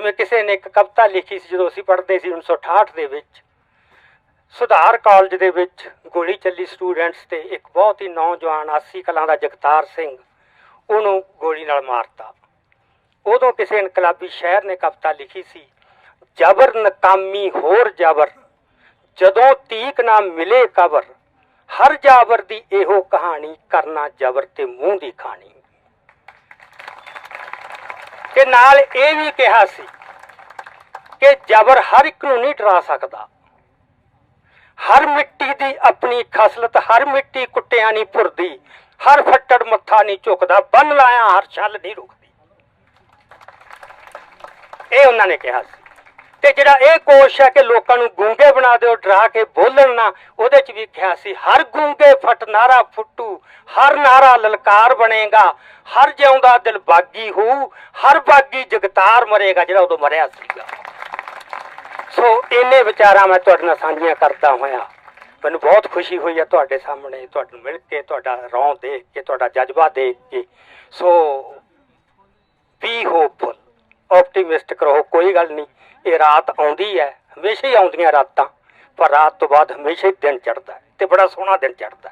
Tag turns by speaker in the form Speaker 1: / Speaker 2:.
Speaker 1: ਜਿਵੇਂ ਕਿਸੇ ਨੇ ਇੱਕ ਕਵਿਤਾ ਲਿਖੀ ਸੀ, ਜਦੋਂ ਅਸੀਂ ਪੜ੍ਹਦੇ ਸੀ 1968 ਦੇ ਵਿੱਚ, ਸੁਧਾਰ ਕਾਲਜ ਦੇ ਵਿੱਚ ਗੋਲੀ ਚੱਲੀ ਸਟੂਡੈਂਟਸ ਤੇ ਇੱਕ ਬਹੁਤ ਹੀ ਨੌਜਵਾਨ ਆਸੀ ਕਲਾਂ ਦਾ ਜਗਤਾਰ ਸਿੰਘ, ਉਹਨੂੰ ਗੋਲੀ ਨਾਲ ਮਾਰਤਾ। ਉਦੋਂ ਕਿਸੇ ਇਨਕਲਾਬੀ ਸ਼ਾਇਰ ਨੇ ਕਵਿਤਾ ਲਿਖੀ ਸੀ, ਜਬਰ ਨਕਾਮੀ ਹੋਰ ਜਬਰ, ਜਦੋਂ ਤੀਕ ਨਾ ਮਿਲੇ ਕਬਰ, ਹਰ ਜਾਬਰ ਦੀ ਇਹੋ ਕਹਾਣੀ ਕਰਨਾ ਜਬਰ ਤੇ ਮੂੰਹ ਦੀ ਖਾਣੀ। ਤੇ ਨਾਲ ਇਹ ਵੀ ਕਿਹਾ ਸੀ ਕਿ ਜਬਰ ਹਰ ਇੱਕ ਨੂੰ ਨਹੀਂ ਡਰਾ ਸਕਦਾ। ਹਰ ਮਿੱਟੀ ਦੀ ਆਪਣੀ ਖਸਲਤ ਹਰ ਮਿੱਟੀ ਕੁੱਟਿਆਂ ਨਹੀਂ ਭੁਰਦੀ, ਹਰ ਫੱਟੜ ਮੱਥਾ ਨਹੀਂ ਝੁਕਦਾ, ਬੰਨ ਲਾਇਆ ਹਰ ਛੱਲ ਨਹੀਂ ਰੁਕਦੀ। ਇਹ ਉਹਨਾਂ ਨੇ ਕਿਹਾ ਸੀ। ਤੇ ਜਿਹੜਾ ਇਹ ਕੋਸ਼ ਹੈ ਕਿ ਲੋਕਾਂ ਨੂੰ ਗੂੰਗੇ ਬਣਾ ਦਿਓ, ਡਰਾ ਕੇ ਬੋਲਣ ਨਾ, ਉਹਦੇ ਚ ਵੀ ਕਿਹਾ ਸੀ, ਹਰ ਗੂੰਗੇ ਫਟ ਨਾਰਾ ਫੁੱਟੂ, ਹਰ ਨਾਰਾ ਲਲਕਾਰ ਬਣੇਗਾ, ਹਰ ਜਿਉਂਦਾ ਦਿਲ ਬਾਗੀ ਹੋ, ਹਰ ਬਾਗੀ ਜਗਤਾਰ ਮਰੇਗਾ, ਜਿਹੜਾ ਉਦੋਂ ਮਰਿਆ ਸੀਗਾ। ਸੋ ਇਹਨੇ ਵਿਚਾਰਾਂ ਮੈਂ ਤੁਹਾਡੇ ਨਾਲ ਸਾਂਝੀਆਂ ਕਰਦਾ ਹੋਇਆ। ਮੈਨੂੰ ਬਹੁਤ ਖੁਸ਼ੀ ਹੋਈ ਹੈ ਤੁਹਾਡੇ ਸਾਹਮਣੇ, ਤੁਹਾਨੂੰ ਮਿਲ ਕੇ, ਤੁਹਾਡਾ ਰੌਂ ਦੇਖ ਕੇ, ਤੁਹਾਡਾ ਜਜ਼ਬਾ ਦੇਖ ਕੇ। ਸੋ ਵੀ ਹੋਪਫੁਲ ਆਪਟੀਮਿਸਟਿਕ ਰਹੋ ਕੋਈ ਗੱਲ ਨਹੀਂ। ਇਹ ਰਾਤ ਆਉਂਦੀ ਹੈ, ਹਮੇਸ਼ਾ ਹੀ ਆਉਂਦੀਆਂ ਰਾਤਾਂ, ਪਰ ਰਾਤ ਤੋਂ ਬਾਅਦ ਹਮੇਸ਼ਾ ਹੀ ਦਿਨ ਚੜ੍ਹਦਾ ਹੈ ਤੇ ਬੜਾ ਸੋਹਣਾ ਦਿਨ ਚੜ੍ਹਦਾ